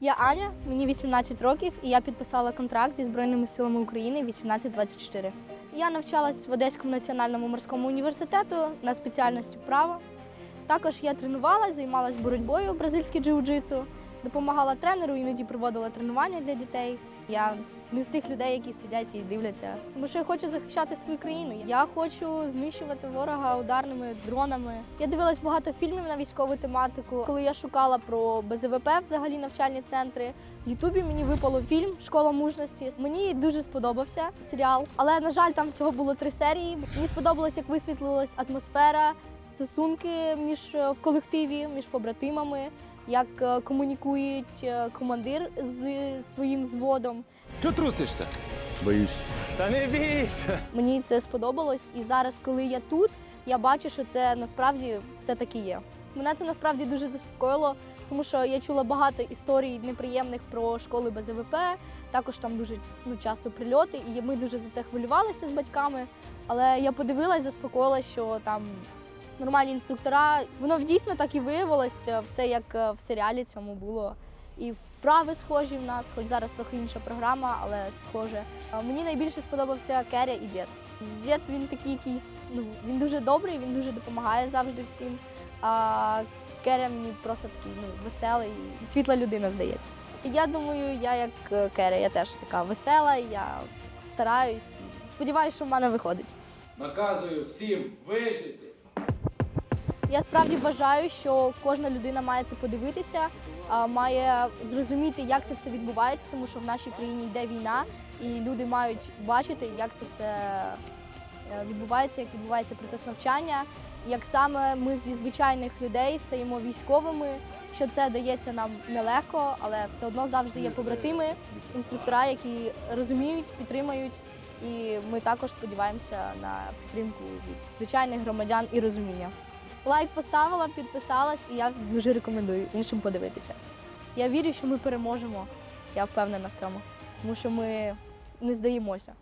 Я Аня, мені 18 років, і я підписала контракт зі Збройними силами України 1824. Я навчалась в Одеському національному морському університету на спеціальності права. Також я тренувалася, займалась боротьбою в бразильській джиу-джитсу, допомагала тренеру, іноді проводила тренування для дітей. Я не з тих людей, які сидять і дивляться. Тому що я хочу захищати свою країну. Я хочу знищувати ворога ударними дронами. Я дивилась багато фільмів на військову тематику. Коли я шукала про БЗВП, взагалі навчальні центри. В Ютубі мені випало фільм Школа мужності. Мені дуже сподобався серіал, але на жаль, там всього було три серії. Мені сподобалось, як висвітлилась атмосфера, стосунки між е, в колективі, між побратимами, як е, комунікують е, командир з своїм взводом. Чого трусишся? Боюсь. Та не бійся. Мені це сподобалось, і зараз, коли я тут, я бачу, що це насправді все таки є. Мене це насправді дуже заспокоїло, тому що я чула багато історій неприємних про школи БЗВП. Також там дуже ну, часто прильоти, і ми дуже за це хвилювалися з батьками. Але я подивилась, заспокоїлася, що там нормальні інструктора. Воно дійсно так і виявилося, все як е, в серіалі цьому було. І вправи схожі в нас, хоч зараз трохи інша програма, але схоже. Мені найбільше сподобався Керя і дід. Дід він такий якийсь, ну він дуже добрий, він дуже допомагає завжди всім. А Керя мені просто такий ну, веселий, світла людина, здається. Я думаю, я як е, Керя, я теж така весела, я стараюсь. Сподіваюся, що в мене виходить. Наказую всім вижити. Я справді вважаю, що кожна людина має це подивитися, має зрозуміти, як це все відбувається, тому що в нашій країні йде війна, і люди мають бачити, як це все е, відбувається, як відбувається процес навчання, як саме ми зі звичайних людей стаємо військовими. Що це дається нам нелегко, але все одно завжди є побратими, інструктора, які розуміють, підтримують. І ми також сподіваємося на підтримку від звичайних громадян і розуміння. Лайк поставила, підписалась, і я дуже рекомендую іншим подивитися. Я вірю, що ми переможемо. Я впевнена в цьому, тому що ми не здаємося.